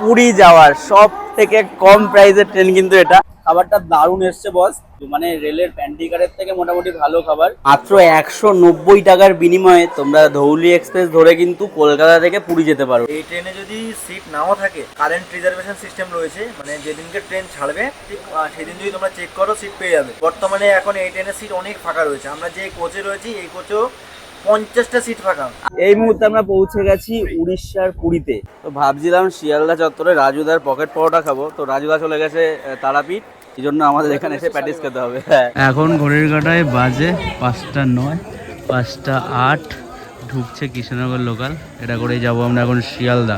পুরী যাওয়ার সব থেকে কম প্রাইসের ট্রেন কিন্তু এটা। খাবারটা দারুণ এসছে বস মানে রেলের প্যান্টিকারের থেকে মোটামুটি ভালো খাবার। মাত্র একশো নব্বই টাকার বিনিময়ে তোমরা ধৌলি এক্সপ্রেস ধরে কিন্তু কলকাতা থেকে পুরী যেতে পারো। এই ট্রেনে যদি সিট নাও থাকে কারেন্ট রিজার্ভেশন সিস্টেম রয়েছে মানে যেদিনকে ট্রেন ছাড়বে ঠিক সেদিন যদি তোমরা চেক করো সিট পেয়ে যাবে। বর্তমানে এখন এই ট্রেনের সিট অনেক ফাঁকা রয়েছে। আমরা যে কোচে রয়েছি এই কোচেও পঞ্চাশটা সিট ফাঁকা। এই মুহূর্তে আমরা পৌঁছে গেছি উড়িষ্যার পুরীতে। তো ভাবছিলাম শিয়ালদা চত্বরে রাজুদার পকেট পরোটা খাব। তো রাজুদা চলে গেছে তারাপীঠ। এই জন্য আমাদের এখানে এসে প্র্যাকটিস খেতে হবে। এখন ঘড়ির কাটায় বাজে পাঁচটা নয় পাঁচটা আট ঢুকছে কৃষ্ণনগর লোকাল এটা করেই যাব আমরা এখন শিয়ালদা।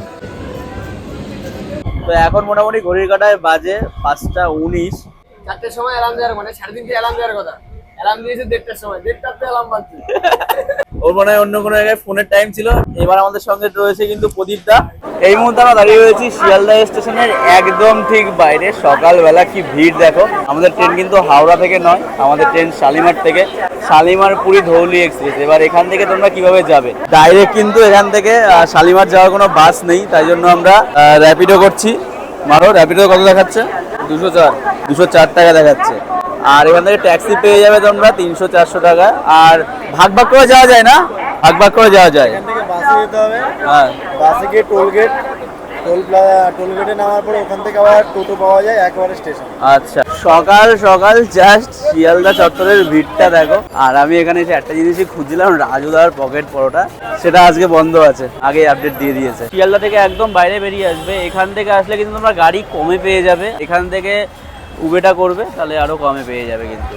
তো এখন মোটামুটি ঘড়ির কাটায় বাজে পাঁচটা উনিশ। চারটের সময় অ্যালার্ম দেওয়ার মানে সাড়ে তিনটে অ্যালার্ম দেওয়ার কথা। অ্যালার্ম দিয়েছে দেড়টার সময়। দেড়টাতে অ্যালার্ম বাজছে। ওর মনে হয় অন্য কোনো জায়গায় ফোনের টাইম ছিল। এবার আমাদের সঙ্গে রয়েছে কিন্তু প্রদীপ দা। এই মুহূর্তে আমরা দাঁড়িয়ে রয়েছি শিয়ালদা স্টেশনের একদম ঠিক বাইরে। সকালবেলা কি ভিড় দেখো। আমাদের ট্রেন কিন্তু হাওড়া থেকে নয়, আমাদের ট্রেন শালিমার থেকে। শালিমার পুরী ধৌলি এক্সপ্রেস এবার এখান থেকে তোমরা কীভাবে যাবে? ডাইরেক্ট কিন্তু এখান থেকে শালিমার যাওয়ার কোনো বাস নেই। তাই জন্য আমরা র্যাপিডো করছি। মারো র্যাপিডো কত দেখাচ্ছে? দুশো চার। দুশো চার টাকা দেখাচ্ছে। আর এখান থেকে ট্যাক্সি পেয়ে যাবে তোমরা তিনশো চারশো টাকা। আর ভাগ ভাগ করে যাওয়া যায় না? ভাগ ভাগ করে যাওয়া যায়। বাসে যেতে হবে। হ্যাঁ। বাসে গিয়ে টোল গেট টোল টোল গেটে নামার পরে ওখান থেকে আবার টোটো পাওয়া যায় একবারে স্টেশন আচ্ছা। সকাল সকাল জাস্ট শিয়ালদা চত্বরের ভিড়টা দেখো। আর আমি এখানে এসে একটা জিনিসই খুঁজছিলাম রাজুদার পকেট পরোটা। সেটা আজকে বন্ধ আছে। আগে আপডেট দিয়ে দিয়েছে। শিয়ালদা থেকে একদম বাইরে বেরিয়ে আসবে। এখান থেকে আসলে কিন্তু তোমরা গাড়ি কমে পেয়ে যাবে। এখান থেকে উবেটা করবে তাহলে আরও কমে পেয়ে যাবে কিন্তু।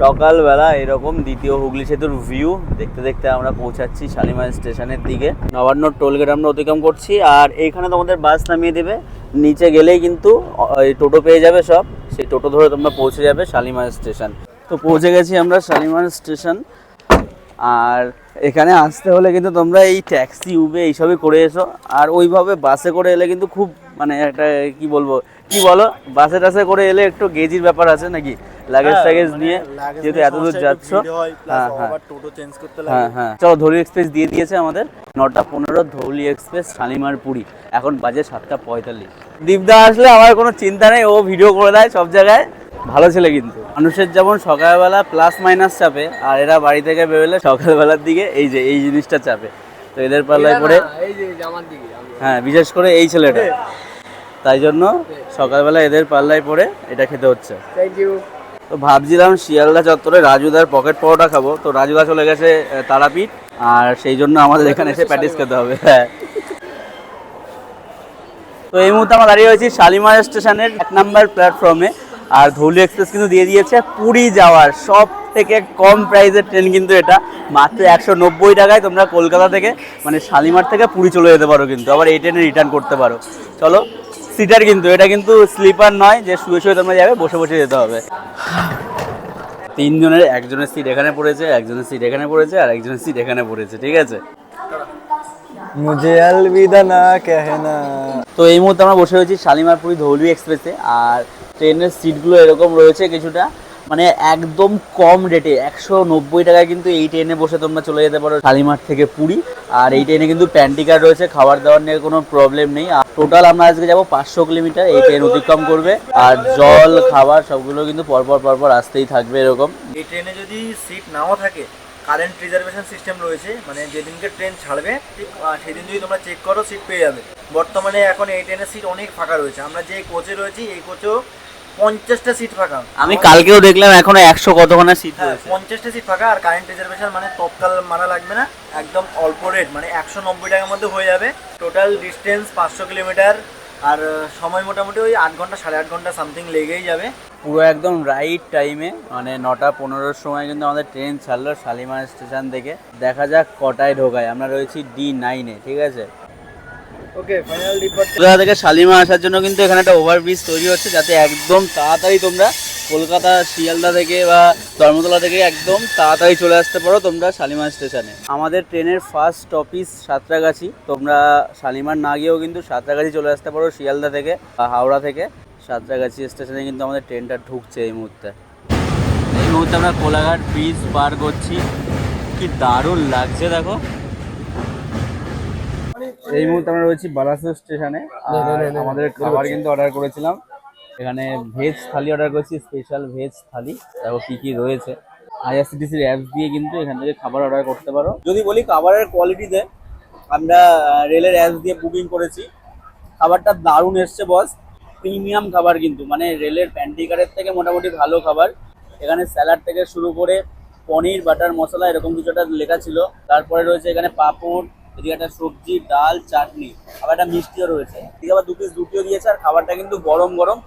সকালবেলা এরকম দ্বিতীয় হুগলি সেতুর ভিউ দেখতে দেখতে আমরা পৌঁছাচ্ছি শালিমার স্টেশনের দিকে। নবান্ন টোলগেট আমরা অতিক্রম করছি আর এইখানে তোমাদের বাস নামিয়ে দেবে। নিচে গেলেই কিন্তু টোটো পেয়ে যাবে সব। সেই টোটো ধরে তোমরা পৌঁছে যাবে শালিমার স্টেশন। তো পৌঁছে গেছি আমরা শালিমার স্টেশন। আর এখানে আসতে হলে কিন্তু তোমরা এই ট্যাক্সি উবে এইসবই করে এসো। আর ওইভাবে বাসে করে এলে কিন্তু খুব মানে একটা, কি বলব? কি বলো? বাসে টাসে করে এলে একটু গেজির ব্যাপার আছে নাকি? লাগেজ টাগেজ নিয়ে যেহেতু এত দূর যাচ্ছ হ্যাঁ হ্যাঁ টোটো চেঞ্জ করতে হ্যাঁ হ্যাঁ। চলো ধৌলি এক্সপ্রেস দিয়ে দিয়েছে আমাদের নটা পনেরো ধৌলি এক্সপ্রেস শালিমার পুরী। এখন বাজে সাতটা পঁয়তাল্লিশ। দীপদা আসলে আমার কোনো চিন্তা নেই ও ভিডিও করে দেয় সব জায়গায়। ভালো ছেলে কিন্তু। মানুষের যেমন সকালবেলা প্লাস মাইনাস চাপে আর এরা বাড়ি থেকে বেরোলে সকালবেলার দিকে এই যে এই জিনিসটা চাপে। তো এদের পাল্লায় পড়ে হ্যাঁ বিশেষ করে এই ছেলেটা। তাই জন্য সকালবেলা এদের পাল্লায় পড়ে এটা খেতে হচ্ছে। থ্যাংক ইউ তো ভাবছিলাম শিয়ালদা চত্বরে রাজুদার পকেট পরোটা খাব। তো রাজুদা চলে গেছে তারাপীঠ। আর সেই জন্য আমাদের এখানে এসে প্র্যাকটিস খেতে হবে। হ্যাঁ। তো এই মুহূর্তে আমরা দাঁড়িয়ে রয়েছি শালিমার স্টেশনের এক নাম্বার প্ল্যাটফর্মে আর ধৌলি এক্সপ্রেস কিন্তু দিয়ে দিয়েছে পুরী যাওয়ার সব থেকে কম প্রাইসের ট্রেন কিন্তু এটা। মাত্র একশো নব্বই টাকায় তোমরা কলকাতা থেকে মানে শালিমার থেকে পুরী চলে যেতে পারো কিন্তু। আবার এই ট্রেনে রিটার্ন করতে পারো। চলো সিটার কিন্তু এটা কিন্তু স্লিপার নয় যে শুয়ে শুয়ে তোমরা যাবে বসে বসে যেতে হবে। তিনজনের একজনের সিট এখানে পড়েছে একজনের সিট এখানে পড়েছে আর একজনের সিট এখানে পড়েছে ঠিক আছে? মুঝে না কেহেনা তো এই মুহূর্তে আমরা বসে রয়েছি শালিমারপুরি ধৌলি এক্সপ্রেসে আর ট্রেনের সিটগুলো এরকম রয়েছে কিছুটা। মানে একদম কম রেটে একশো নব্বই টাকায় কিন্তু এই ট্রেনে বসে তোমরা চলে যেতে পারো শালিমার থেকে পুরী। আর এই ট্রেনে কিন্তু প্যান্টিকার রয়েছে, খাবার দাবার নিয়ে কোনো প্রবলেম নেই। আর টোটাল আমরা আজকে যাব পাঁচশো কিলোমিটার, এই ট্রেন অতিক্রম করবে। আর জল, খাবার সবগুলো কিন্তু পরপর পরপর আসতেই থাকবে এরকম। এই ট্রেনে যদি সিট নাও থাকে কারেন্ট রিজার্ভেশন সিস্টেম রয়েছে মানে যেদিনকে ট্রেন ছাড়বে সেদিন যদি তোমরা চেক করো সিট পেয়ে যাবে। বর্তমানে এখন এই ট্রেনের সিট অনেক ফাঁকা রয়েছে। আমরা যে কোচে রয়েছি, এই কোচেও পঞ্চাশটা সিট ফাঁকা। আমি কালকেও দেখলাম এখনও একশো কতখানা সিট হ্যাঁ পঞ্চাশটা সিট ফাঁকা আর কারেন্ট রিজার্ভেশন মানে তৎকাল মারা লাগবে না একদম অল্প রেট মানে একশো নব্বই টাকার মধ্যে হয়ে যাবে। টোটাল ডিস্টেন্স পাঁচশো কিলোমিটার আর সময় মোটামুটি ওই আট ঘণ্টা সাড়ে আট ঘণ্টা সামথিং লেগেই যাবে। পুরো একদম রাইট টাইমে মানে নটা পনেরোর সময় কিন্তু আমাদের ট্রেন ছাড়লো শালিমার স্টেশন থেকে। দেখা যাক কটায় ঢোকায় আমরা রয়েছি ডি নাইনে ঠিক আছে? কলকাতা থেকে শালিমা আসার জন্য কিন্তু এখানে একটা ওভারব্রিজ তৈরি হচ্ছে যাতে একদম তাড়াতাড়ি তোমরা কলকাতা, শিয়ালদা থেকে বা ধর্মতলা থেকে একদম তাড়াতাড়ি চলে আসতে পারো তোমরা শালিমার স্টেশনে। আমাদের ট্রেনের ফার্স্ট স্টপিস সাঁতরাগাছি। তোমরা শালিমার না গিয়েও কিন্তু সাঁতরাগাছি চলে আসতে পারো শিয়ালদা থেকে বা হাওড়া থেকে। সাঁতরাগাছি স্টেশনে কিন্তু আমাদের ট্রেনটা ঢুকছে এই মুহূর্তে। এই মুহূর্তে আমরা কোলাঘাট ব্রিজ পার করছি। কি দারুণ লাগছে, দেখো। এই মুহূর্তে আমরা রয়েছি বালাসোর স্টেশনে। আর আমাদের খাবার কিন্তু অর্ডার করেছিলাম। এখানে ভেজ থালি অর্ডার করেছি স্পেশাল ভেজ থালি। দেখো কি কি রয়েছে। আইআরসিটিসির অ্যাপস দিয়ে কিন্তু এখান থেকে খাবার অর্ডার করতে পারো। যদি বলি খাবারের কোয়ালিটিতে আমরা রেলের অ্যাপস দিয়ে বুকিং করেছি। খাবারটা দারুণ এসছে বস প্রিমিয়াম খাবার কিন্তু মানে রেলের প্যান্টিকারের থেকে মোটামুটি ভালো খাবার। এখানে স্যালাড থেকে শুরু করে পনির বাটার মশলা এরকম কিছু একটা লেখা ছিল। তারপরে রয়েছে এখানে পাঁপড় এদিকে একটা সবজি ডাল চাটনি আবার একটা মিষ্টিও রয়েছে। এদিকে আবার দু পিস রুটিও দিয়েছে আর খাবারটা কিন্তু গরম গরম।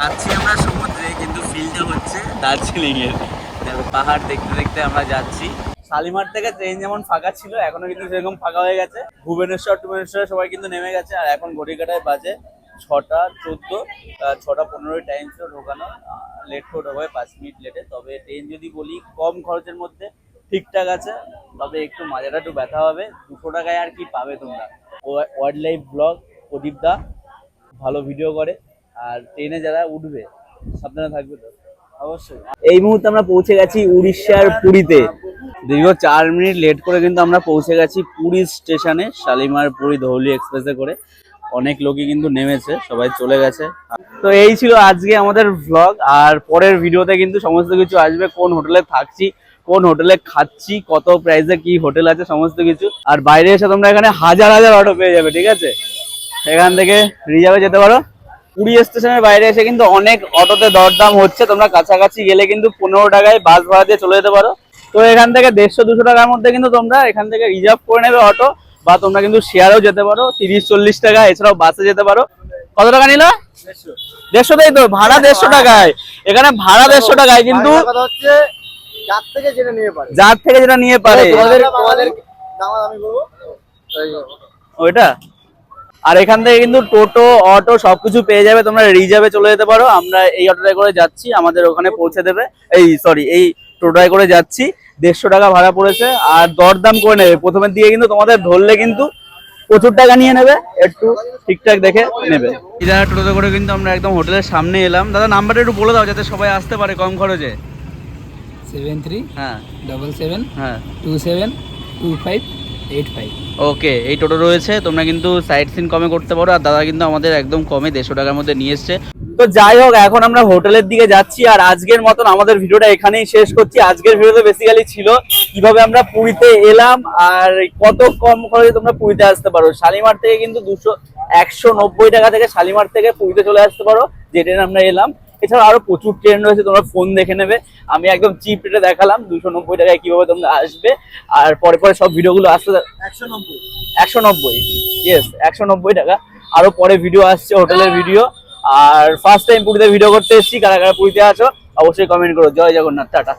যাচ্ছি আমরা সমুদ্রে কিন্তু ফিলটা হচ্ছে দার্জিলিং এর দেখো পাহাড় দেখতে দেখতে আমরা যাচ্ছি। শালিমার থেকে ট্রেন যেমন ফাঁকা ছিল এখনও কিন্তু সেরকম ফাঁকা হয়ে গেছে। ভুবনেশ্বর টুবনেশ্বরে সবাই কিন্তু নেমে গেছে আর এখন ঘড়িকাটায় বাজে ছটা চোদ্দ ছটা পনেরোই টাইম ছিল ঢোকানো লেট ফোট ঢোকাবে পাঁচ মিনিট লেটে তবে ট্রেন যদি বলি কম খরচের মধ্যে ঠিকঠাক আছে, তবে একটু মাজাটা একটু ব্যথা হবে। দুশো টাকায় আর কি পাবে তোমরা? Wild life blog Pradip da, ভালো ভিডিও করে। আর ট্রেনে যারা উঠবে, সাবধানে থাকবে তো? অবশ্যই। এই মুহূর্তে আমরা পৌঁছে গেছি উড়িষ্যার পুরীতে। দীর্ঘ চার মিনিট লেট করে কিন্তু আমরা পৌঁছে গেছি পুরী স্টেশনে, শালিমার পুরী ধৌলি এক্সপ্রেসে করে। অনেক লোকই কিন্তু নেমেছে, সবাই চলে গেছে। তো এই ছিল আজকে আমাদের ভ্লগ আর পরের ভিডিওতে কিন্তু সমস্ত কিছু আসবে, কোন হোটেলে থাকছি কোন হোটেলে খাচ্ছি, কত প্রাইসে কি হোটেল আছে, সমস্ত কিছু। আর বাইরে এসে তোমরা এখানে হাজার হাজার অটো পেয়ে যাবে, ঠিক আছে? এখান থেকে রিজার্ভে যেতে পারো। পুরী স্টেশনের বাইরে এসে কিন্তু অনেক অটোতে দরদাম হচ্ছে। তোমরা কাছাকাছি গেলে কিন্তু পনেরো টাকায় বাস ভাড়া দিয়ে চলে যেতে পারো। তো এখান থেকে দেড়শো, দুশো টাকার মধ্যে কিন্তু তোমরা এখান থেকে রিজার্ভ করে নেবে অটো বা তোমরা কিন্তু শেয়ারেও যেতে পারো। তিরিশ, চল্লিশ টাকা, এছাড়াও বাসে যেতে পারো। কত টাকা নিল? দেড়শো। তাই তো, ভাড়া দেড়শো টাকায়। এখানে ভাড়া দেড়শো টাকায় কিন্তু যার থেকে জেনে নিয়ে পারে। যার থেকে যেটা নিয়ে পারে। তোমাদের তোমাদের আমি বলব ওইটা? আর এখান থেকে কিন্তু টোটো অটো সবকিছু পেয়ে যাবে। তোমরা রিজার্ভে চলে যেতে পারো। আমরা এই অটোটায় করে যাচ্ছি। আমাদের ওখানে পৌঁছে দেবে। এই সরি এই টোটোয় করে যাচ্ছি। দেড়শো টাকা ভাড়া পড়েছে। আর দরদাম করে নেবে। প্রথমের দিকে কিন্তু তোমাদের ধরলে কিন্তু প্রচুর টাকা নিয়ে নেবে। একটু ঠিকঠাক দেখে নেবে। ইদারা টোটোতে করে কিন্তু আমরা একদম হোটেলের সামনে এলাম। দাদা নাম্বারটা একটু বলে দাও যাতে সবাই আসতে পারে কম খরচে। সেভেন থ্রি হ্যাঁ। ডবল সেভেন হ্যাঁ। Two seven two five eight five okay এই টোটো রয়েছে তোমরা কিন্তু সাইড সিন কমে করতে পারো আর দাদা কিন্তু আমাদের একদম কমে দেড়শো টাকার মধ্যে নিয়ে এসছে। তো যাই হোক এখন আমরা হোটেলের দিকে যাচ্ছি আর আজকের মতন আমাদের ভিডিওটা এখানেই শেষ করছি। আজকের ভিডিওতে বেসিক্যালি ছিল কীভাবে আমরা পুরীতে এলাম আর কত কম খরচে তোমরা পুরীতে আসতে পারো। শালিমার থেকে কিন্তু দুশো একশো নব্বই টাকা থেকে শালিমার থেকে পুরীতে চলে আসতে পারো যে ট্রেন আমরা এলাম। এছাড়া আরও প্রচুর ট্রেন রয়েছে তোমরা ফোন দেখে নেবে। আমি একদম চিপ রেটে দেখালাম দুশো নব্বই টাকায় কীভাবে তোমরা আসবে। আর পরে পরে সব ভিডিওগুলো আসতে একশো নব্বই। একশো নব্বই ইয়েস একশো নব্বই টাকা। আরও পরে ভিডিও আসছে হোটেলের ভিডিও আর ফার্স্ট টাইম পুরীতে ভিডিও করতে এসেছি কারা কারা পুরীতে আছো অবশ্যই কমেন্ট করো। জয় জগন্নাথ টাটা।